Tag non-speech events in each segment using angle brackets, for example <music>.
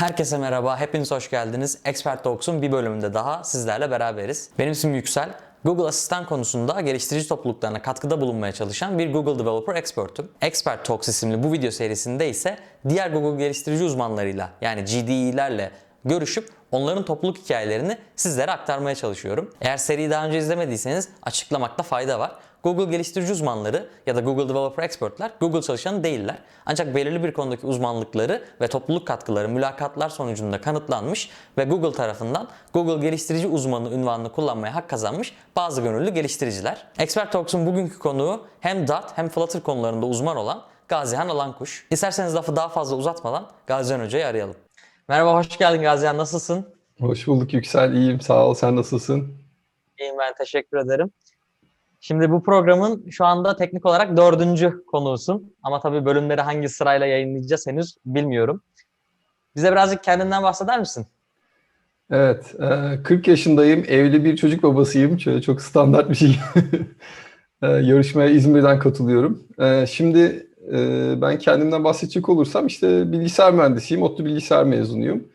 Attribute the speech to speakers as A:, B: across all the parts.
A: Herkese merhaba, hepiniz hoş geldiniz. Expert Talks'un bir bölümünde daha sizlerle beraberiz. Benim ismim Yüksel. Google Asistan konusunda geliştirici topluluklarına katkıda bulunmaya çalışan bir Google Developer Expert'üm. Expert Talks isimli bu video serisinde ise diğer Google geliştirici uzmanlarıyla yani GDE'lerle görüşüp onların topluluk hikayelerini sizlere aktarmaya çalışıyorum. Eğer seriyi daha önce izlemediyseniz açıklamakta fayda var. Google geliştirici uzmanları ya da Google Developer Expert'ler Google çalışanı değiller. Ancak belirli bir konudaki uzmanlıkları ve topluluk katkıları mülakatlar sonucunda kanıtlanmış ve Google tarafından Google geliştirici uzmanı ünvanını kullanmaya hak kazanmış bazı gönüllü geliştiriciler. Expert Talks'un bugünkü konuğu hem Dart hem Flutter konularında uzman olan Gazihan Alankuş. İsterseniz lafı daha fazla uzatmadan Gazihan Hoca'yı arayalım. Merhaba, hoş geldin Gazihan. Nasılsın?
B: Hoş bulduk Yüksel. İyiyim. Sağ ol. Sen nasılsın?
A: İyiyim ben, teşekkür ederim. Şimdi bu programın şu anda teknik olarak dördüncü konuğusun. Ama tabii bölümleri hangi sırayla yayınlayacağız henüz bilmiyorum. Bize birazcık kendinden bahseder misin?
B: Evet. e, 40 yaşındayım. Evli bir çocuk babasıyım. Şöyle çok standart bir şey. <laughs> E, Yarışmaya İzmir'den katılıyorum. E, Şimdi e, ben kendimden bahsedecek olursam işte bilgisayar mühendisiyim. ODTÜ bilgisayar mezunuyum.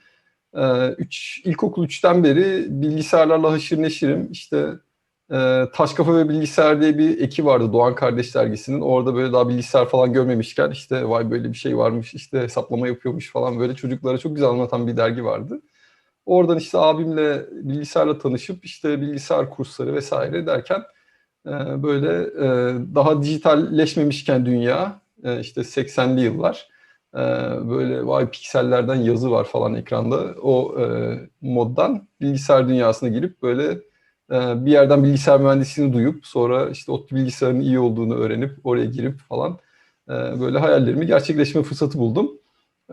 B: E, Üç, ilkokul 3'ten beri bilgisayarlarla haşır neşirim. İşte e, Taş Kafa ve Bilgisayar diye bir eki vardı Doğan Kardeş dergisinin. Orada böyle daha bilgisayar falan görmemişken işte vay böyle bir şey varmış işte hesaplama yapıyormuş falan böyle çocuklara çok güzel anlatan bir dergi vardı. Oradan işte abimle bilgisayarla tanışıp işte bilgisayar kursları vesaire derken e, böyle e, daha dijitalleşmemişken dünya e, işte 80'li yıllar e, böyle vay piksellerden yazı var falan ekranda o e, moddan bilgisayar dünyasına girip böyle bir yerden bilgisayar mühendisliğini duyup sonra işte ODTÜ bilgisayarın iyi olduğunu öğrenip oraya girip falan e, böyle hayallerimi gerçekleşme fırsatı buldum.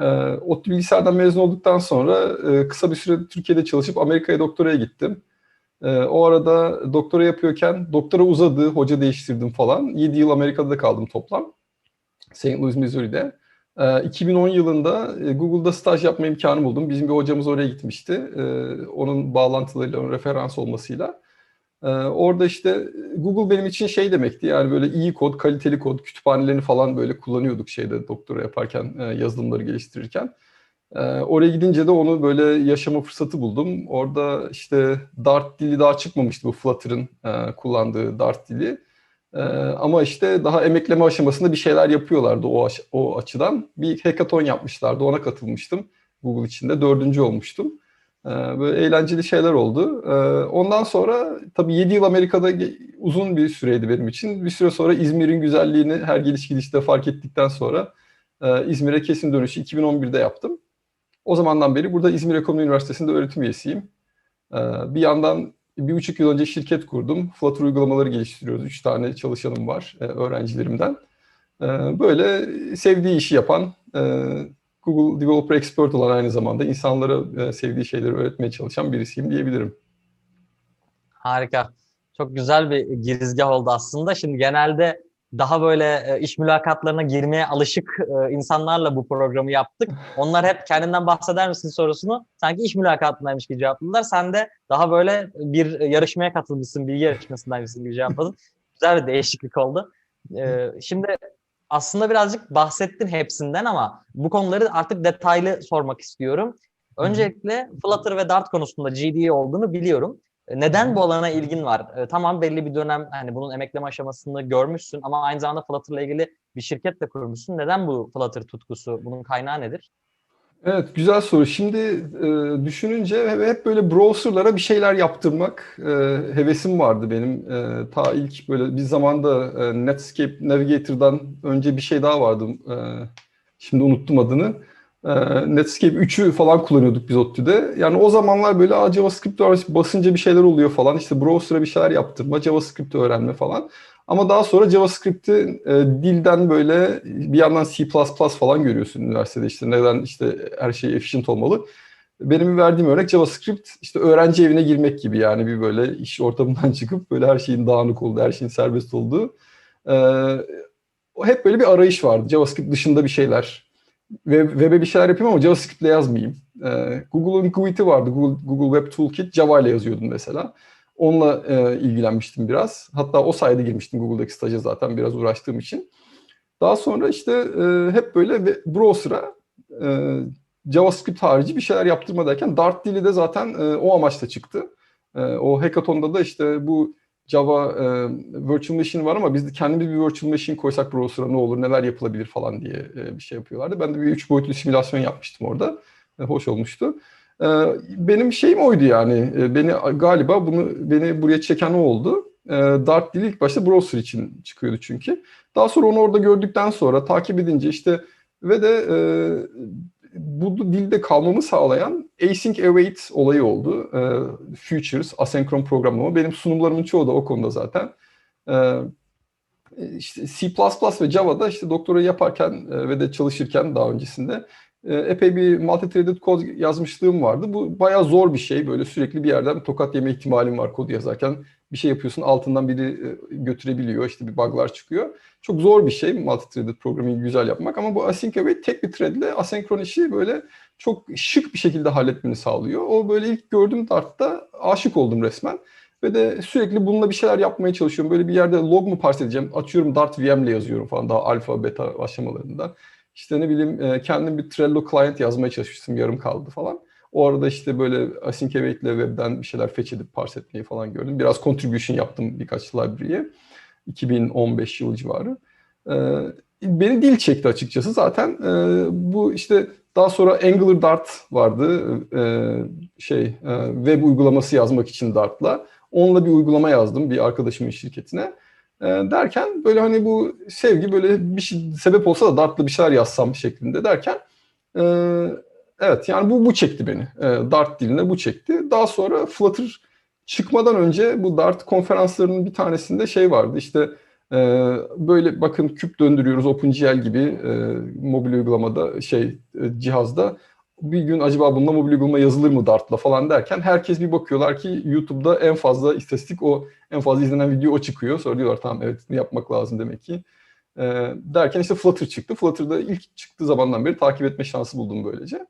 B: E, ODTÜ bilgisayardan mezun olduktan sonra e, kısa bir süre Türkiye'de çalışıp Amerika'ya doktoraya gittim. O arada doktora yapıyorken doktora uzadı, hoca değiştirdim falan. 7 yıl Amerika'da kaldım toplam. St. Louis, Missouri'de. E, 2010 yılında e, Google'da staj yapma imkanı buldum. Bizim bir hocamız oraya gitmişti. E, onun bağlantılarıyla, onun referans olmasıyla. E, orada işte Google benim için şey demekti. Yani böyle iyi kod, kaliteli kod, kütüphanelerini falan böyle kullanıyorduk şeyde doktora yaparken, e, yazılımları geliştirirken. Oraya gidince de onu böyle yaşama fırsatı buldum. Orada işte Dart dili daha çıkmamıştı bu Flutter'ın e, kullandığı Dart dili. Ee, ama işte daha emekleme aşamasında bir şeyler yapıyorlardı o, aş- o açıdan. Bir hackathon yapmışlardı, ona katılmıştım. Google içinde dördüncü olmuştum. Ee, böyle eğlenceli şeyler oldu. Ee, ondan sonra tabii 7 yıl Amerika'da uzun bir süreydi benim için. Bir süre sonra İzmir'in güzelliğini her geliş gidişte fark ettikten sonra e, İzmir'e kesin dönüşü 2011'de yaptım. O zamandan beri burada İzmir Ekonomi Üniversitesi'nde öğretim üyesiyim. Ee, bir yandan bir buçuk yıl önce şirket kurdum. Flutter uygulamaları geliştiriyoruz. Üç tane çalışanım var e, öğrencilerimden. E, böyle sevdiği işi yapan, e, Google Developer Expert olan aynı zamanda insanlara e, sevdiği şeyleri öğretmeye çalışan birisiyim diyebilirim.
A: Harika. Çok güzel bir girizgah oldu aslında. Şimdi genelde daha böyle e, iş mülakatlarına girmeye alışık e, insanlarla bu programı yaptık. Onlar hep kendinden bahseder misin sorusunu sanki iş mülakatındaymış gibi cevapladılar. Sen de daha böyle bir yarışmaya katılmışsın, bilgi yarışmasındaymışsın gibi cevapladın. Güzel bir değişiklik oldu. E, Şimdi aslında birazcık bahsettin hepsinden ama bu konuları artık detaylı sormak istiyorum. Öncelikle Flutter ve Dart konusunda GDE olduğunu biliyorum. Neden bu alana ilgin var? E, tamam belli bir dönem hani bunun emekleme aşamasını görmüşsün ama aynı zamanda Flutter'la ilgili bir şirket de kurmuşsun. Neden bu Flutter tutkusu? Bunun kaynağı nedir?
B: Evet, güzel soru. Şimdi e, düşününce hep, böyle browserlara bir şeyler yaptırmak e, hevesim vardı benim. E, ta ilk böyle bir zamanda e, Netscape Navigator'dan önce bir şey daha vardı. E, şimdi unuttum adını. E, Netscape 3'ü falan kullanıyorduk biz ODTÜ'de. Yani o zamanlar böyle Aa, JavaScript basınca bir şeyler oluyor falan. İşte browser'a bir şeyler yaptırma, JavaScript öğrenme falan. Ama daha sonra JavaScript'i e, dilden böyle bir yandan C++ falan görüyorsun üniversitede işte neden işte her şey efficient olmalı. Benim verdiğim örnek JavaScript işte öğrenci evine girmek gibi yani bir böyle iş ortamından <laughs> çıkıp böyle her şeyin dağınık olduğu, her şeyin serbest olduğu. E, hep böyle bir arayış vardı. JavaScript dışında bir şeyler. Ve web'e bir şeyler yapayım ama JavaScript'le yazmayayım. E, Google'un GUID'i vardı. Google, Google Web Toolkit. Java ile yazıyordum mesela. Onunla e, ilgilenmiştim biraz. Hatta o sayede girmiştim Google'daki staja zaten biraz uğraştığım için. Daha sonra işte e, hep böyle browser'a e, JavaScript harici bir şeyler yaptırma derken Dart dili de zaten e, o amaçla çıktı. E, o hackathon'da da işte bu Java e, Virtual Machine var ama biz de kendimiz bir Virtual Machine koysak browser'a ne olur, neler yapılabilir falan diye e, bir şey yapıyorlardı. Ben de bir üç boyutlu simülasyon yapmıştım orada. E, hoş olmuştu. E, benim şeyim oydu yani. E, beni galiba bunu beni buraya çeken o oldu. E, Dart dili ilk başta browser için çıkıyordu çünkü. Daha sonra onu orada gördükten sonra takip edince işte ve de e, bu dilde kalmamı sağlayan async await olayı oldu. E, futures, asenkron programlama. Benim sunumlarımın çoğu da o konuda zaten. E, işte C++ ve Java'da işte doktora yaparken e, ve de çalışırken daha öncesinde e, epey bir multi-threaded kod yazmışlığım vardı. Bu bayağı zor bir şey. Böyle sürekli bir yerden tokat yeme ihtimalim var kodu yazarken. Bir şey yapıyorsun altından biri e, götürebiliyor. işte bir bug'lar çıkıyor. Çok zor bir şey multi-threaded programming güzel yapmak ama bu async await tek bir threadle asenkron işi böyle çok şık bir şekilde halletmeni sağlıyor. O böyle ilk gördüğüm Dart'ta aşık oldum resmen. Ve de sürekli bununla bir şeyler yapmaya çalışıyorum. Böyle bir yerde log mu parse edeceğim? Açıyorum Dart VM'le yazıyorum falan daha alfa beta aşamalarında. İşte ne bileyim e, kendim bir Trello client yazmaya çalışmıştım. Yarım kaldı falan. O arada işte böyle async await ile web'den bir şeyler fetch edip parse etmeyi falan gördüm. Biraz contribution yaptım birkaç library'e. 2015 yılı civarı. Ee, beni dil çekti açıkçası. Zaten e, bu işte daha sonra Angular Dart vardı. Ee, şey e, web uygulaması yazmak için Dart'la. Onunla bir uygulama yazdım bir arkadaşımın şirketine. Ee, derken böyle hani bu sevgi böyle bir şey, sebep olsa da Dart'la bir şeyler yazsam şeklinde derken e, evet yani bu bu çekti beni. E, Dart diline bu çekti. Daha sonra Flutter çıkmadan önce bu Dart konferanslarının bir tanesinde şey vardı işte e, böyle bakın küp döndürüyoruz OpenGL gibi e, mobil uygulamada şey e, cihazda bir gün acaba bununla mobil uygulama yazılır mı Dart'la falan derken herkes bir bakıyorlar ki YouTube'da en fazla istatistik o en fazla izlenen video o çıkıyor. Sonra diyorlar tamam evet yapmak lazım demek ki. E, derken işte Flutter çıktı. Flutter'da ilk çıktığı zamandan beri takip etme şansı buldum böylece.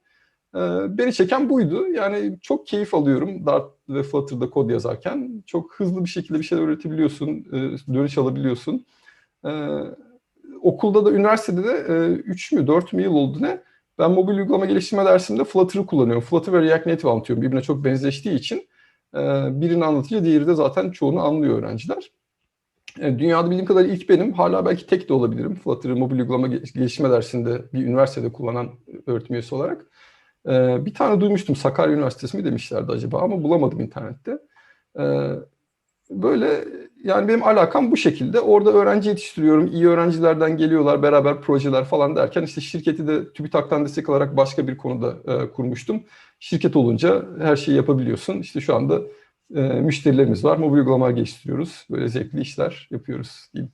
B: E, beni çeken buydu. Yani çok keyif alıyorum Dart ve Flutter'da kod yazarken. Çok hızlı bir şekilde bir şeyler öğretebiliyorsun, e, dönüş alabiliyorsun. E, okulda da üniversitede de 3 mü 4 mü yıl oldu ne? Ben mobil uygulama geliştirme dersimde Flutter'ı kullanıyorum. Flutter ve React Native anlatıyorum. Birbirine çok benzeştiği için e, birini anlatınca diğeri de zaten çoğunu anlıyor öğrenciler. E, dünyada bildiğim kadarıyla ilk benim. Hala belki tek de olabilirim. Flutter'ı mobil uygulama geliştirme dersinde bir üniversitede kullanan öğretim üyesi olarak. E, bir tane duymuştum. Sakarya Üniversitesi mi demişlerdi acaba ama bulamadım internette. Böyle yani benim alakam bu şekilde. Orada öğrenci yetiştiriyorum. İyi öğrencilerden geliyorlar. Beraber projeler falan derken işte şirketi de TÜBİTAK'tan destek alarak başka bir konuda e, kurmuştum. Şirket olunca her şeyi yapabiliyorsun. İşte şu anda e, müşterilerimiz var. Mobil uygulamalar geliştiriyoruz. Böyle zevkli işler yapıyoruz diyeyim.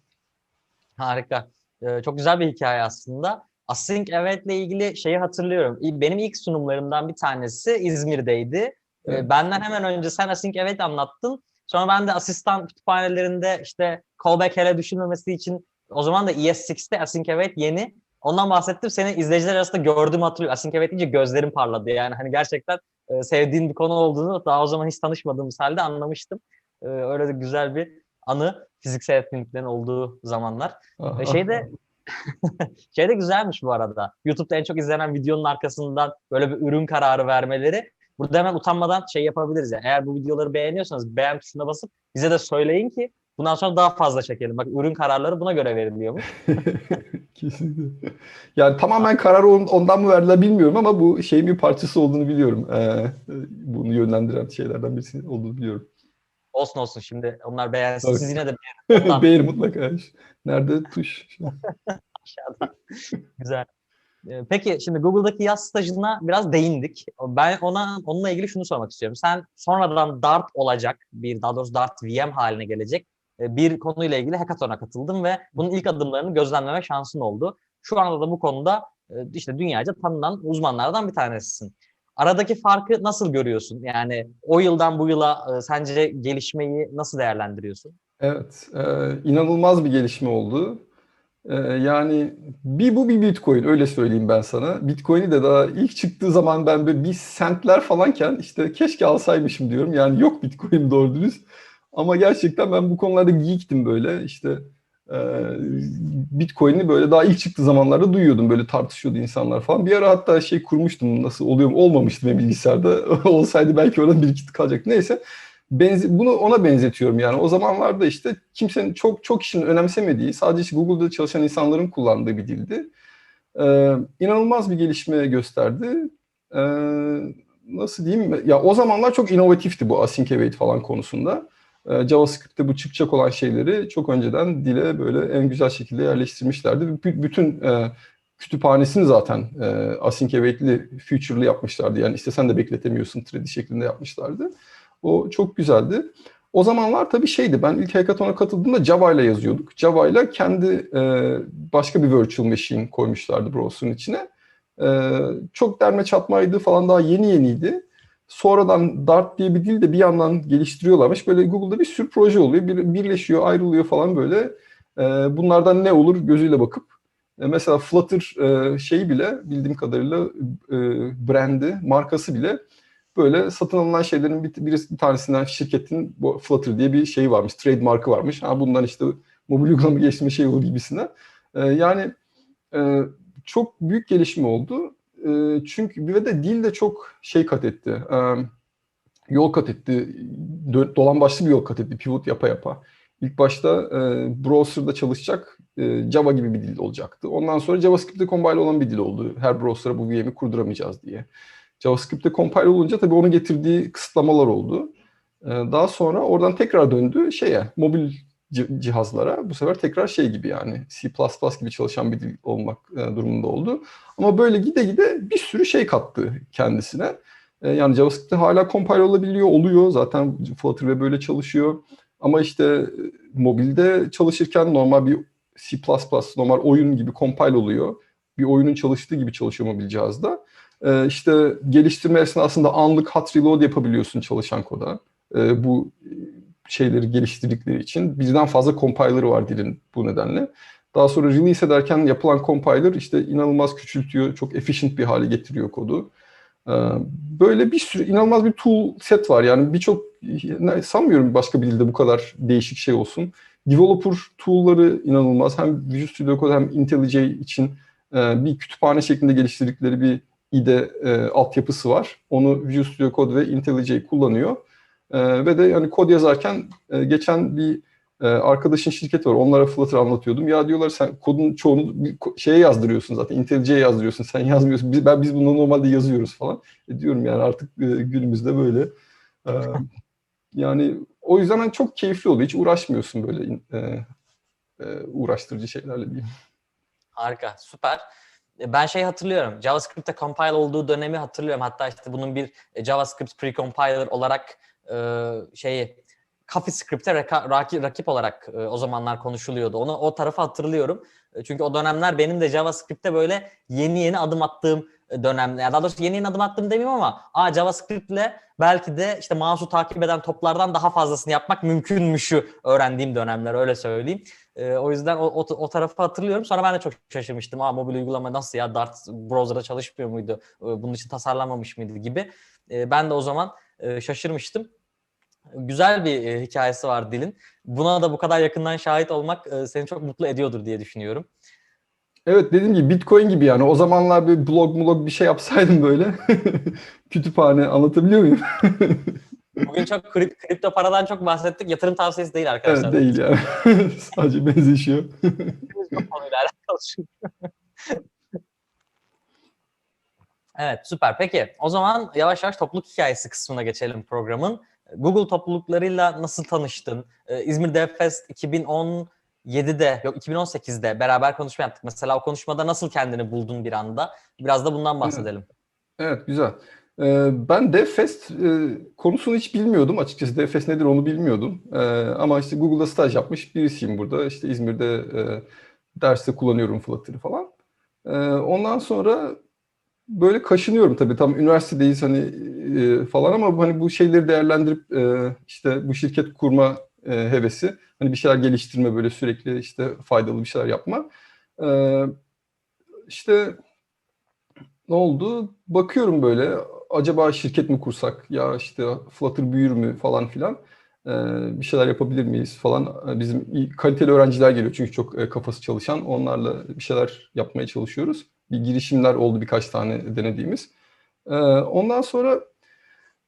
A: Harika. Ee, çok güzel bir hikaye aslında. Async ile ilgili şeyi hatırlıyorum. Benim ilk sunumlarımdan bir tanesi İzmir'deydi. Evet. Benden hemen önce sen Async Await anlattın. Sonra ben de asistan kütüphanelerinde işte callback hele düşünmemesi için o zaman da ES6'te Async Await yeni. Ondan bahsettim. Seni izleyiciler arasında gördüğümü hatırlıyorum. Async Await deyince gözlerim parladı. Yani hani gerçekten e, sevdiğin bir konu olduğunu daha o zaman hiç tanışmadığımız halde anlamıştım. E, öyle de güzel bir anı fiziksel etkinliklerin olduğu zamanlar. <laughs> Ve şeyde <laughs> şey de güzelmiş bu arada. YouTube'da en çok izlenen videonun arkasından böyle bir ürün kararı vermeleri Burada hemen utanmadan şey yapabiliriz yani. Eğer bu videoları beğeniyorsanız beğen tuşuna basıp bize de söyleyin ki bundan sonra daha fazla çekelim. Bak ürün kararları buna göre veriliyormuş. <laughs>
B: Kesinlikle. Yani tamamen karar ondan mı verdiler bilmiyorum ama bu şeyin bir parçası olduğunu biliyorum. Ee, bunu yönlendiren şeylerden birisi olduğunu biliyorum.
A: Olsun olsun şimdi onlar beğensin. Siz yine de beğenin. <laughs>
B: Beğen mutlaka. Nerede tuş? <laughs>
A: Aşağıda. Güzel. Peki şimdi Google'daki yaz stajına biraz değindik. Ben ona onunla ilgili şunu sormak istiyorum. Sen sonradan Dart olacak bir daha doğrusu Dart VM haline gelecek bir konuyla ilgili hackathon'a katıldın ve bunun ilk adımlarını gözlemleme şansın oldu. Şu anda da bu konuda işte dünyaca tanınan uzmanlardan bir tanesisin. Aradaki farkı nasıl görüyorsun? Yani o yıldan bu yıla sence gelişmeyi nasıl değerlendiriyorsun?
B: Evet, e, inanılmaz bir gelişme oldu. Ee, yani bir bu bir Bitcoin öyle söyleyeyim ben sana. Bitcoin'i de daha ilk çıktığı zaman ben böyle bir sentler falanken işte keşke alsaymışım diyorum. Yani yok Bitcoin doğru dürüst. Ama gerçekten ben bu konularda geektim böyle. İşte e, Bitcoin'i böyle daha ilk çıktığı zamanlarda duyuyordum. Böyle tartışıyordu insanlar falan. Bir ara hatta şey kurmuştum nasıl oluyor? Olmamıştı benim bilgisayarda. <laughs> Olsaydı belki orada bir iki kalacaktı. Neyse. Benze, bunu ona benzetiyorum yani. O zamanlarda işte kimsenin çok çok kişinin önemsemediği, sadece işte Google'da çalışan insanların kullandığı bir dildi. Ee, inanılmaz bir gelişme gösterdi. Ee, nasıl diyeyim? Ya o zamanlar çok inovatifti bu async await falan konusunda. Ee, JavaScript'te bu çıkacak olan şeyleri çok önceden dile böyle en güzel şekilde yerleştirmişlerdi. B- bütün e, kütüphanesini zaten e, async await'li, future'lı yapmışlardı. Yani istesen de bekletemiyorsun 3D şeklinde yapmışlardı. O çok güzeldi. O zamanlar tabii şeydi, ben ilk hackathon'a katıldığımda Java ile yazıyorduk. Java ile kendi e, başka bir virtual machine koymuşlardı browser'ın içine. E, çok derme çatmaydı falan daha yeni yeniydi. Sonradan Dart diye bir dil de bir yandan geliştiriyorlarmış. Böyle Google'da bir sürü proje oluyor. Bir, birleşiyor, ayrılıyor falan böyle. E, bunlardan ne olur gözüyle bakıp. E, mesela Flutter e, şeyi bile bildiğim kadarıyla e, brandi, markası bile böyle satın alınan şeylerin bir, birisi, bir tanesinden şirketin bu Flutter diye bir şey varmış, trademark'ı varmış. Ha bundan işte mobil uygulama geliştirme şey olur gibisine. Ee, yani e, çok büyük gelişme oldu. E, çünkü ve de dil de çok şey kat etti. E, yol kat etti. Dolan başlı bir yol kat etti pivot yapa yapa. İlk başta e, browser'da çalışacak e, Java gibi bir dil olacaktı. Ondan sonra JavaScript'te compile olan bir dil oldu. Her browser'a bu VM'i kurduramayacağız diye. JavaScript'te compile olunca tabii onun getirdiği kısıtlamalar oldu. Ee, Daha sonra oradan tekrar döndü şeye, mobil cihazlara. Bu sefer tekrar şey gibi yani C++ gibi çalışan bir dil olmak e, durumunda oldu. Ama böyle gide gide bir sürü şey kattı kendisine. E, Yani JavaScript'te hala compile olabiliyor, oluyor. Zaten Flutter ve böyle çalışıyor. Ama işte e, mobilde çalışırken normal bir C++, normal oyun gibi compile oluyor. Bir oyunun çalıştığı gibi çalışıyor mobil cihazda. Ee, işte geliştirme esnasında anlık hot reload yapabiliyorsun çalışan koda. Bu şeyleri geliştirdikleri için birden fazla compiler var dilin bu nedenle. Daha sonra release ederken yapılan compiler işte inanılmaz küçültüyor, çok efficient bir hale getiriyor kodu. Ee, böyle bir sürü inanılmaz bir tool set var. Yani birçok sanmıyorum başka bir dilde bu kadar değişik şey olsun. Developer tool'ları inanılmaz. Hem Visual Studio Code hem IntelliJ için e, bir kütüphane şeklinde geliştirdikleri bir IDE e, altyapısı var. Onu Visual Studio Code ve IntelliJ kullanıyor. E, ve de yani kod yazarken e, geçen bir e, arkadaşın şirketi var. Onlara Flutter anlatıyordum. Ya diyorlar sen kodun çoğunu bir şeye yazdırıyorsun zaten. IntelliJ'ye yazdırıyorsun. Sen yazmıyorsun. Biz, ben, biz bunu normalde yazıyoruz falan. E, diyorum yani artık e, günümüzde böyle. E, <laughs> yani o yüzden hani çok keyifli oluyor. Hiç uğraşmıyorsun böyle e, e, uğraştırıcı şeylerle diyeyim.
A: Harika, süper. E, Ben şey hatırlıyorum. JavaScript'te compile olduğu dönemi hatırlıyorum. Hatta işte bunun bir e, JavaScript precompiler olarak e, şeyi CoffeeScript'e raka- raki- rakip olarak e, o zamanlar konuşuluyordu. Onu o tarafı hatırlıyorum. E, Çünkü o dönemler benim de JavaScript'te böyle yeni yeni adım attığım e, dönemler. Yani daha doğrusu yeni yeni adım attım demeyeyim ama aa JavaScript'le belki de işte mouse'u takip eden toplardan daha fazlasını yapmak mümkünmüşü öğrendiğim dönemler öyle söyleyeyim. Ee, o yüzden o, o, o tarafı hatırlıyorum. Sonra ben de çok şaşırmıştım. Aa mobil uygulama nasıl ya Dart browser'da çalışmıyor muydu? Ee, Bunun için tasarlanmamış mıydı gibi. Ee, ben de o zaman e, şaşırmıştım. Güzel bir e, hikayesi var dilin. Buna da bu kadar yakından şahit olmak e, seni çok mutlu ediyordur diye düşünüyorum.
B: Evet dediğim gibi Bitcoin gibi yani o zamanlar bir blog blog bir şey yapsaydım böyle <laughs> kütüphane anlatabiliyor muyum? <laughs>
A: Bugün çok krip- kripto paradan çok bahsettik. Yatırım tavsiyesi değil arkadaşlar.
B: Evet değil yani. <laughs> Sadece benzeşiyor.
A: Konuyla alakalı çünkü. Evet süper. Peki o zaman yavaş yavaş topluluk hikayesi kısmına geçelim programın. Google topluluklarıyla nasıl tanıştın? Ee, İzmir DevFest 2017'de yok 2018'de beraber konuşma yaptık. Mesela o konuşmada nasıl kendini buldun bir anda? Biraz da bundan bahsedelim.
B: Evet güzel. Ee, ben DevFest e, konusunu hiç bilmiyordum açıkçası. DevFest nedir onu bilmiyordum. Ee, ama işte Google'da staj yapmış birisiyim burada. İşte İzmir'de e, derste kullanıyorum Flutter'ı falan. Ee, ondan sonra böyle kaşınıyorum tabii. Tam üniversitedeyiz hani e, falan ama hani bu şeyleri değerlendirip e, işte bu şirket kurma e, hevesi. Hani bir şeyler geliştirme böyle sürekli işte faydalı bir şeyler yapma. Ee, işte ne oldu? Bakıyorum böyle acaba şirket mi kursak ya işte Flutter büyür mü falan filan. e, bir şeyler yapabilir miyiz falan. E, Bizim kaliteli öğrenciler geliyor çünkü çok e, kafası çalışan. Onlarla bir şeyler yapmaya çalışıyoruz. Bir girişimler oldu birkaç tane denediğimiz. E, Ondan sonra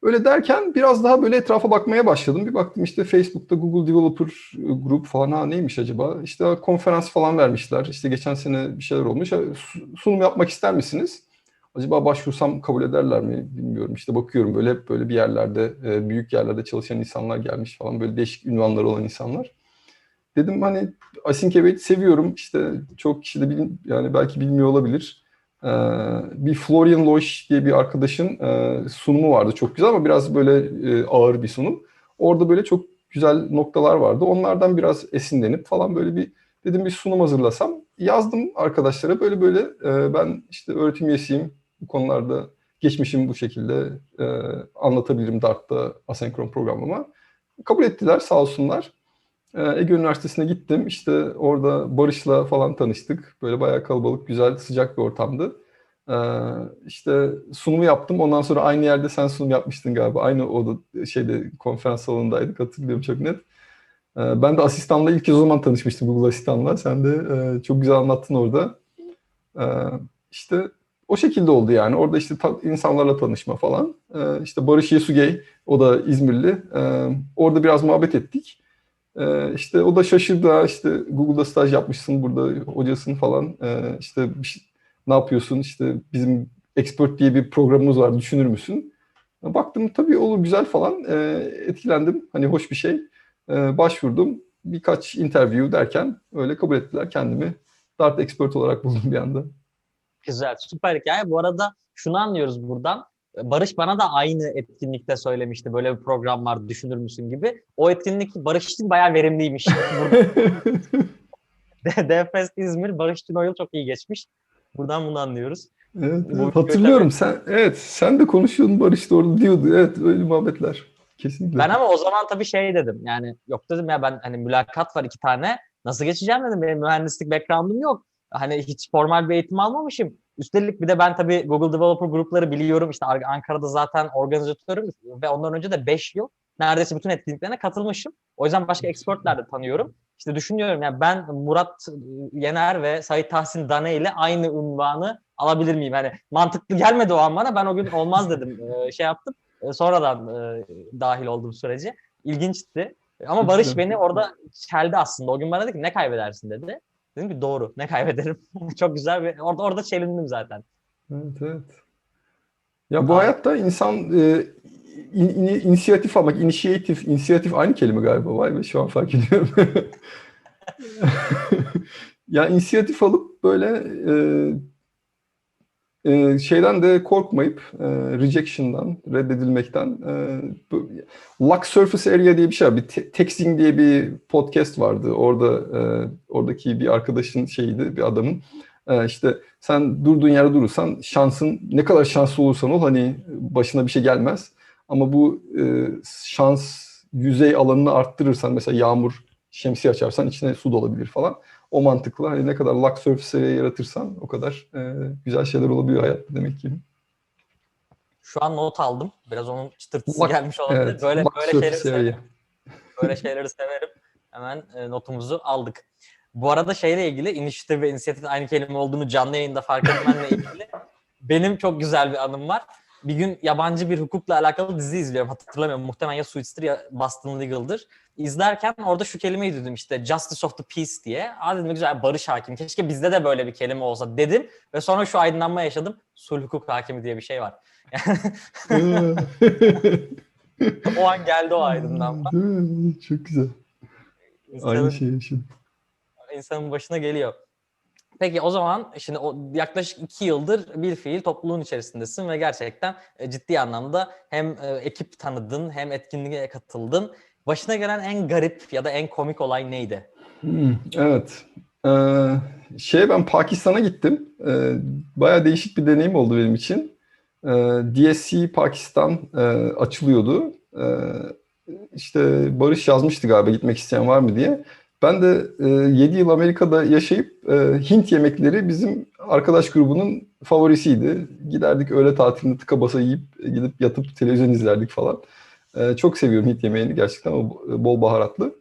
B: öyle derken biraz daha böyle etrafa bakmaya başladım. Bir baktım işte Facebook'ta Google Developer Group falan ha neymiş acaba? İşte konferans falan vermişler. İşte geçen sene bir şeyler olmuş. Sunum yapmak ister misiniz? Acaba başvursam kabul ederler mi bilmiyorum. İşte bakıyorum böyle hep böyle bir yerlerde, e, büyük yerlerde çalışan insanlar gelmiş falan. Böyle değişik ünvanları olan insanlar. Dedim hani async await seviyorum. İşte çok kişi de bilin, yani belki bilmiyor olabilir. Ee, bir Florian Loiş diye bir arkadaşın e, sunumu vardı. Çok güzel ama biraz böyle e, ağır bir sunum. Orada böyle çok güzel noktalar vardı. Onlardan biraz esinlenip falan böyle bir dedim bir sunum hazırlasam. Yazdım arkadaşlara böyle böyle e, ben işte öğretim üyesiyim. Bu konularda geçmişim bu şekilde anlatabilirim Dart'ta asenkron programlama. Kabul ettiler sağ olsunlar. Ee, Ege Üniversitesi'ne gittim. İşte orada Barış'la falan tanıştık. Böyle bayağı kalabalık, güzel, sıcak bir ortamdı. Ee, işte sunumu yaptım. Ondan sonra aynı yerde sen sunum yapmıştın galiba. Aynı oda şeyde konferans salonundaydık. Hatırlıyorum çok net. Ee, ben de asistanla ilk kez o zaman tanışmıştım Google Asistan'la. Sen de e, çok güzel anlattın orada. Ee, işte o şekilde oldu yani. Orada işte ta- insanlarla tanışma falan. Ee, işte Barış Yesugey, o da İzmirli. Ee, orada biraz muhabbet ettik. Ee, işte o da şaşırdı işte Google'da staj yapmışsın burada hocasın falan Ee, işte şey- ne yapıyorsun işte bizim Expert diye bir programımız var düşünür müsün? Baktım tabii olur güzel falan Ee, etkilendim hani hoş bir şey Ee, başvurdum birkaç interview derken öyle kabul ettiler kendimi Dart Expert olarak <laughs> buldum bir anda.
A: Güzel, süper hikaye. Bu arada şunu anlıyoruz buradan. Barış bana da aynı etkinlikte söylemişti. Böyle bir program var düşünür müsün gibi. O etkinlik Barış için bayağı verimliymiş. <laughs> DFS <laughs> İzmir, Barış için o yıl çok iyi geçmiş. Buradan bunu anlıyoruz.
B: Evet, evet, hatırlıyorum sen evet sen de konuşuyordun Barış da orada diyordu evet öyle muhabbetler kesinlikle.
A: Ben ama o zaman tabii şey dedim. Yani yok dedim ya ben hani mülakat var iki tane. Nasıl geçeceğim dedim. Benim mühendislik background'um yok. Hani hiç formal bir eğitim almamışım. Üstelik bir de ben tabii Google Developer grupları biliyorum. İşte Ar- Ankara'da zaten organizatörüm ve ondan önce de 5 yıl neredeyse bütün etkinliklerine katılmışım. O yüzden başka expertler de tanıyorum. İşte düşünüyorum ya ben Murat Yener ve Sait Tahsin Dane ile aynı unvanı alabilir miyim? Yani mantıklı gelmedi o an bana. Ben o gün olmaz dedim. <laughs> Ee, şey yaptım. Ee, Sonradan e, dahil olduğum sürece. İlginçti. Ama Barış beni orada çeldi aslında. O gün bana dedi ki ne kaybedersin dedi. Dedim ki doğru ne kaybederim. <laughs> Çok güzel bir orada orada çelindim zaten.
B: Evet, evet. Ya bu
A: Ay-
B: hayatta insan e, in, in- inisiyatif almak, inisiyatif, inisiyatif aynı kelime galiba. Vay be şu an fark ediyorum. <laughs> <laughs> ya inisiyatif alıp böyle e, e, şeyden de korkmayıp e, rejection'dan, reddedilmekten e, bu, Luck Surface Area diye bir şey var. Bir te- Texting diye bir podcast vardı. Orada e, oradaki bir arkadaşın şeyiydi, bir adamın. E, işte sen durduğun yerde durursan şansın ne kadar şanslı olursan ol hani başına bir şey gelmez. Ama bu e, şans yüzey alanını arttırırsan mesela yağmur şemsiye açarsan içine su dolabilir falan. O mantıkla hani ne kadar luck surface area yaratırsan o kadar e, güzel şeyler olabiliyor hayatta demek ki.
A: Şu an not aldım. Biraz onun çıtırtısı
B: Luck-
A: gelmiş olabilir.
B: Evet,
A: böyle böyle şeyleri severim. Böyle şeyleri severim. Hemen e, notumuzu aldık. Bu arada şeyle ilgili inisiyatif ve inisiyatif aynı kelime olduğunu canlı yayında fark etmenle ilgili benim çok güzel bir anım var. Bir gün yabancı bir hukukla alakalı dizi izliyorum. Hatırlamıyorum. Muhtemelen ya Suits'tir ya Boston Legal'dır. İzlerken orada şu kelimeyi duydum işte Justice of the Peace diye. Aa dedim güzel barış hakim. Keşke bizde de böyle bir kelime olsa dedim. Ve sonra şu aydınlanma yaşadım. Sulh hukuk hakimi diye bir şey var. <laughs> o an geldi o aydınlanma.
B: Çok güzel.
A: İnsanın-
B: Aynı şey yaşadım.
A: insanın başına geliyor. Peki o zaman şimdi o yaklaşık iki yıldır bir fiil topluluğun içerisindesin ve gerçekten e, ciddi anlamda hem e, ekip tanıdın hem etkinliğe katıldın. Başına gelen en garip ya da en komik olay neydi?
B: Hmm, evet. Ee, şey ben Pakistan'a gittim. Ee, bayağı değişik bir deneyim oldu benim için. Ee, DSC Pakistan e, açılıyordu. Ee, işte Barış yazmıştı galiba gitmek isteyen var mı diye. Ben de e, 7 yıl Amerika'da yaşayıp e, Hint yemekleri bizim arkadaş grubunun favorisiydi. Giderdik öğle tatilinde tıka basa yiyip gidip yatıp televizyon izlerdik falan. E, çok seviyorum Hint yemeğini gerçekten o bol baharatlı.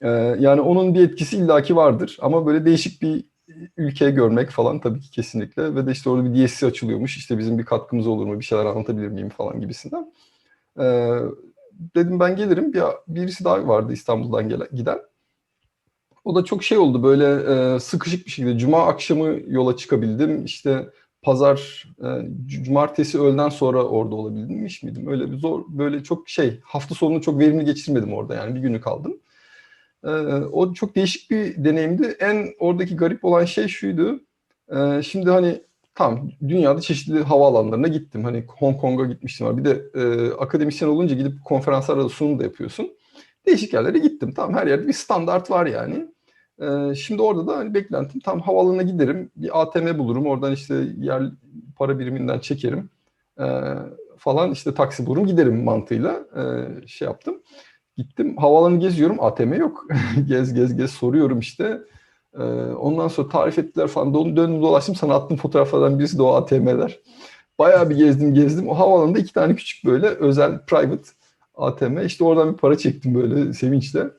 B: E, yani onun bir etkisi illaki vardır ama böyle değişik bir ülke görmek falan tabii ki kesinlikle ve de işte orada bir DSC açılıyormuş işte bizim bir katkımız olur mu bir şeyler anlatabilir miyim falan gibisinden. E, dedim ben gelirim bir birisi daha vardı İstanbul'dan gelen, giden. O da çok şey oldu böyle e, sıkışık bir şekilde. Cuma akşamı yola çıkabildim. İşte pazar, e, cumartesi öğleden sonra orada olabilmiş miydim? Öyle bir zor, böyle çok şey, hafta sonunu çok verimli geçirmedim orada yani bir günü kaldım. E, o çok değişik bir deneyimdi. En oradaki garip olan şey şuydu. E, şimdi hani tam dünyada çeşitli havaalanlarına gittim. Hani Hong Kong'a gitmiştim. Bir de e, akademisyen olunca gidip konferanslarda sunum da yapıyorsun. Değişik yerlere gittim. Tam her yerde bir standart var yani. Ee, şimdi orada da hani beklentim tam havaalanına giderim, bir ATM bulurum, oradan işte yer para biriminden çekerim ee, falan işte taksi bulurum giderim mantığıyla ee, şey yaptım. Gittim havaalanı geziyorum ATM yok. <laughs> gez gez gez soruyorum işte. Ee, ondan sonra tarif ettiler falan. Dön, döndüm dolaştım sana attım fotoğraflardan birisi de o ATM'ler. Bayağı bir gezdim gezdim. O havaalanında iki tane küçük böyle özel private ATM. İşte oradan bir para çektim böyle sevinçle.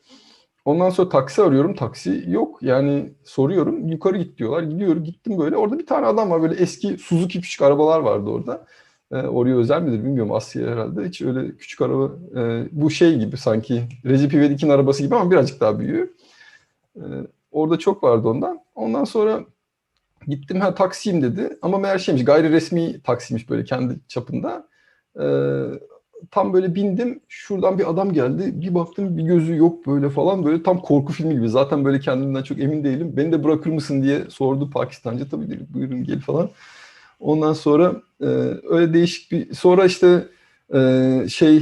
B: Ondan sonra taksi arıyorum. Taksi yok. Yani soruyorum. Yukarı git diyorlar. Gidiyorum. Gittim böyle. Orada bir tane adam var. Böyle eski Suzuki küçük arabalar vardı orada. Ee, oraya özel midir bilmiyorum. Asya herhalde. Hiç öyle küçük araba. e, bu şey gibi sanki. Recep İvedik'in arabası gibi ama birazcık daha büyüğü. Ee, orada çok vardı ondan. Ondan sonra gittim. Ha taksiyim dedi. Ama meğer şeymiş. Gayri resmi taksiymiş böyle kendi çapında. Ee, tam böyle bindim. Şuradan bir adam geldi. Bir baktım bir gözü yok böyle falan. Böyle tam korku filmi gibi. Zaten böyle kendimden çok emin değilim. Beni de bırakır mısın diye sordu Pakistanca. Tabii dedim buyurun gel falan. Ondan sonra e, öyle değişik bir... Sonra işte e, şey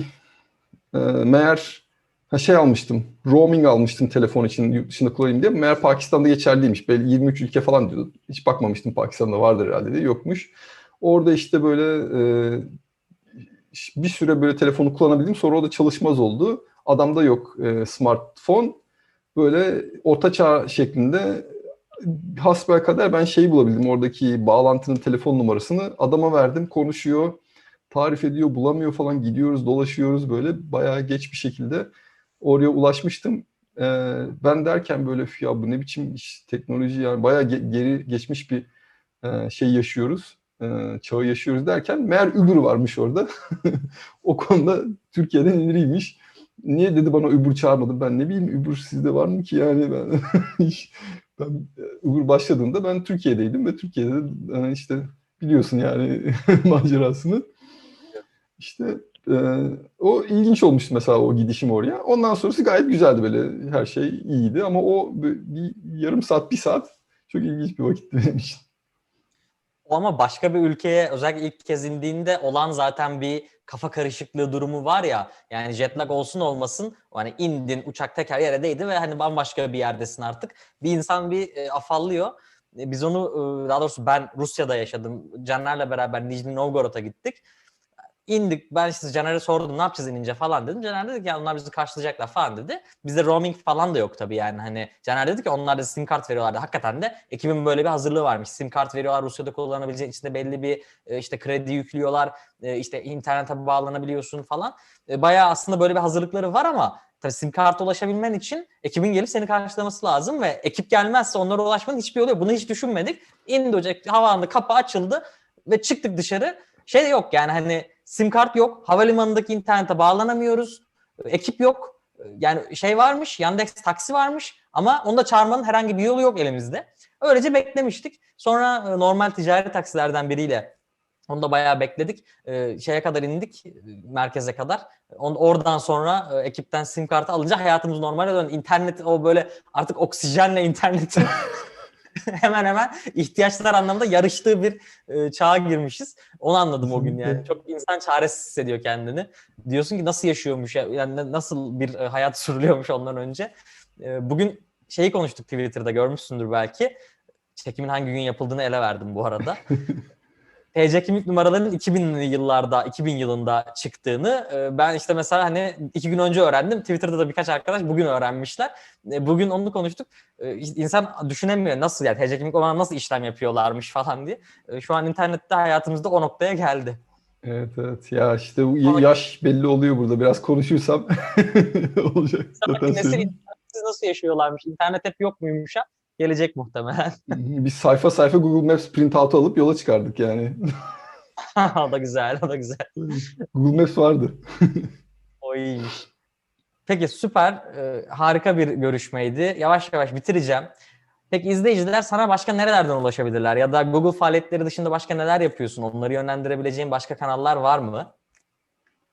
B: e, meğer ha şey almıştım. Roaming almıştım telefon için yurt dışında kullanayım diye. Meğer Pakistan'da geçerliymiş. Belki 23 ülke falan diyordu. Hiç bakmamıştım Pakistan'da vardır herhalde diye. Yokmuş. Orada işte böyle e, bir süre böyle telefonu kullanabildim. Sonra o da çalışmaz oldu. Adamda yok e, smartphone. Böyle orta çağ şeklinde hasbelkader ben şeyi bulabildim. Oradaki bağlantının telefon numarasını adama verdim. Konuşuyor, tarif ediyor, bulamıyor falan. Gidiyoruz, dolaşıyoruz böyle. Bayağı geç bir şekilde oraya ulaşmıştım. E, ben derken böyle "Üf ya bu ne biçim iş, teknoloji yani bayağı ge- geri geçmiş bir e, şey yaşıyoruz e, çağı yaşıyoruz derken meğer Uber varmış orada. <laughs> o konuda Türkiye'den ileriymiş. Niye dedi bana Uber çağırmadı? Ben ne bileyim Uber sizde var mı ki yani ben <laughs> ben Uber başladığında ben Türkiye'deydim ve Türkiye'de e, işte biliyorsun yani <laughs> macerasını. İşte e, o ilginç olmuştu mesela o gidişim oraya. Ondan sonrası gayet güzeldi böyle her şey iyiydi ama o bir yarım saat bir saat çok ilginç bir vakitti benim için.
A: Ama başka bir ülkeye özellikle ilk kez indiğinde olan zaten bir kafa karışıklığı durumu var ya. Yani jet lag olsun olmasın hani indin uçak teker yere değdi ve hani bambaşka bir yerdesin artık. Bir insan bir e, afallıyor. E, Biz onu e, daha doğrusu ben Rusya'da yaşadım. Caner'le beraber Nijni Novgorod'a gittik. İndik ben işte Caner'e sordum ne yapacağız inince falan dedim. Caner dedi ki onlar bizi karşılayacaklar falan dedi. Bizde roaming falan da yok tabii yani hani Caner dedi ki onlar da sim kart veriyorlardı. Hakikaten de ekibin böyle bir hazırlığı varmış. Sim kart veriyorlar Rusya'da kullanabileceğin içinde belli bir e, işte kredi yüklüyorlar. E, işte internete bağlanabiliyorsun falan. E, Bayağı aslında böyle bir hazırlıkları var ama tabii sim karta ulaşabilmen için ekibin gelip seni karşılaması lazım ve ekip gelmezse onlara ulaşmanın hiçbir yolu yok. Bunu hiç düşünmedik. İndi ocak havaalanında kapı açıldı ve çıktık dışarı. Şey yok yani hani sim kart yok. Havalimanındaki internete bağlanamıyoruz. Ekip yok. Yani şey varmış, Yandex taksi varmış ama onu da çağırmanın herhangi bir yolu yok elimizde. Öylece beklemiştik. Sonra e, normal ticari taksilerden biriyle onu da bayağı bekledik. Ee, şeye kadar indik, e, merkeze kadar. On, oradan sonra e, ekipten sim kartı alınca hayatımız normale döndü. İnternet o böyle artık oksijenle internetin <laughs> <laughs> hemen hemen ihtiyaçlar anlamında yarıştığı bir e, çağa girmişiz. Onu anladım o gün yani. Çok insan çaresiz hissediyor kendini. Diyorsun ki nasıl yaşıyormuş ya- yani na- nasıl bir e, hayat <laughs> sürülüyormuş ondan önce. E, bugün şeyi konuştuk Twitter'da görmüşsündür belki. Çekimin hangi gün yapıldığını ele verdim bu arada. <laughs> TC kimlik numaralarının 2000'li yıllarda, 2000 yılında çıktığını e, ben işte mesela hani iki gün önce öğrendim. Twitter'da da birkaç arkadaş bugün öğrenmişler. E, Bugün onu konuştuk. E, İnsan düşünemiyor nasıl yani TC kimlik numaraları nasıl işlem yapıyorlarmış falan diye. E, Şu an internette hayatımızda o noktaya geldi.
B: Evet evet ya işte yaş belli oluyor burada biraz konuşursam <laughs> olacak. Zaten
C: nesil
B: söyleyeyim.
C: internetsiz nasıl yaşıyorlarmış? İnternet hep yok muymuş ha? Gelecek muhtemelen. <laughs>
B: Biz sayfa sayfa Google Maps printout'u alıp yola çıkardık yani.
C: o da güzel, o da güzel.
B: Google Maps vardı.
C: O iyiymiş. Peki süper, e, harika bir görüşmeydi. Yavaş yavaş bitireceğim. Peki izleyiciler sana başka nerelerden ulaşabilirler? Ya da Google faaliyetleri dışında başka neler yapıyorsun? Onları yönlendirebileceğin başka kanallar var mı?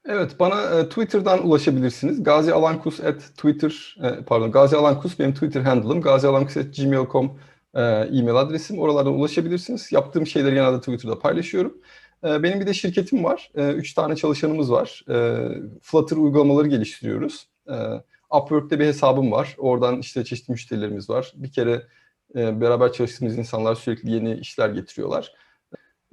B: Evet, bana e, Twitter'dan ulaşabilirsiniz. Gazi Alankus at Twitter, e, pardon Gazi Alankus benim Twitter handle'ım. Gazialankus at gmail.com e, e-mail adresim. Oralardan ulaşabilirsiniz. Yaptığım şeyleri genelde Twitter'da paylaşıyorum. E, benim bir de şirketim var. E, üç tane çalışanımız var. E, Flutter uygulamaları geliştiriyoruz. E, Upwork'te bir hesabım var. Oradan işte çeşitli müşterilerimiz var. Bir kere e, beraber çalıştığımız insanlar sürekli yeni işler getiriyorlar.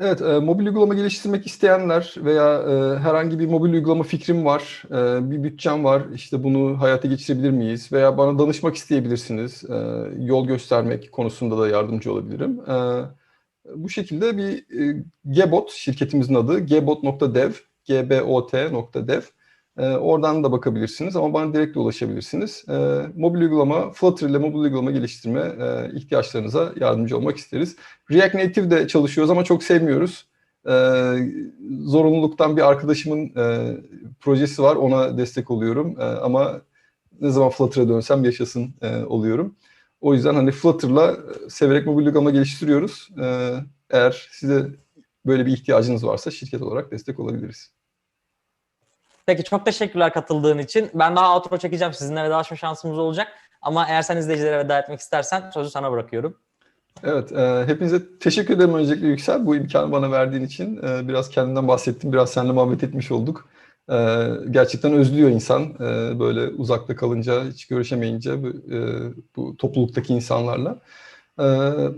B: Evet, e, mobil uygulama geliştirmek isteyenler veya e, herhangi bir mobil uygulama fikrim var, e, bir bütçem var, işte bunu hayata geçirebilir miyiz? Veya bana danışmak isteyebilirsiniz, e, yol göstermek konusunda da yardımcı olabilirim. E, bu şekilde bir e, Gebot, şirketimizin adı, gebot.dev, gbot.dev. E, oradan da bakabilirsiniz ama bana direkt de ulaşabilirsiniz. E, mobil uygulama, Flutter ile mobil uygulama geliştirme e, ihtiyaçlarınıza yardımcı olmak isteriz. React Native de çalışıyoruz ama çok sevmiyoruz. Ee, zorunluluktan bir arkadaşımın e, projesi var, ona destek oluyorum. Ee, ama ne zaman Flutter'a dönsem yaşasın e, oluyorum. O yüzden hani Flutter'la severek mobil uygulama geliştiriyoruz. Ee, eğer size böyle bir ihtiyacınız varsa şirket olarak destek olabiliriz.
C: Peki çok teşekkürler katıldığın için. Ben daha outro çekeceğim. Sizinle vedalaşma şansımız olacak. Ama eğer sen izleyicilere veda etmek istersen sözü sana bırakıyorum.
B: Evet, e, hepinize teşekkür ederim öncelikle Yüksel. Bu imkanı bana verdiğin için e, biraz kendimden bahsettim, biraz seninle muhabbet etmiş olduk. E, gerçekten özlüyor insan e, böyle uzakta kalınca, hiç görüşemeyince bu, e, bu topluluktaki insanlarla. E,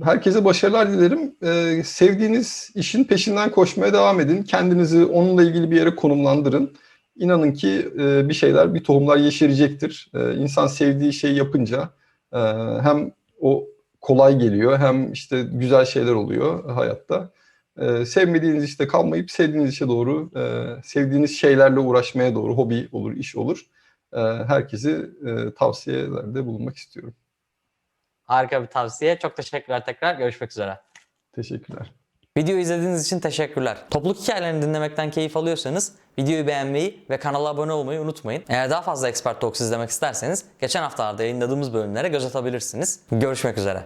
B: herkese başarılar dilerim. E, sevdiğiniz işin peşinden koşmaya devam edin. Kendinizi onunla ilgili bir yere konumlandırın. İnanın ki e, bir şeyler, bir tohumlar yeşerecektir. E, insan sevdiği şeyi yapınca e, hem o kolay geliyor hem işte güzel şeyler oluyor hayatta. Ee, sevmediğiniz işte kalmayıp sevdiğiniz işe doğru, e, sevdiğiniz şeylerle uğraşmaya doğru hobi olur, iş olur. Ee, herkesi e, tavsiyelerde bulunmak istiyorum.
C: Harika bir tavsiye. Çok teşekkürler tekrar. Görüşmek üzere.
B: Teşekkürler.
A: Videoyu izlediğiniz için teşekkürler. Topluluk hikayelerini dinlemekten keyif alıyorsanız videoyu beğenmeyi ve kanala abone olmayı unutmayın. Eğer daha fazla Expert Talks izlemek isterseniz geçen haftalarda yayınladığımız bölümlere göz atabilirsiniz. Görüşmek üzere.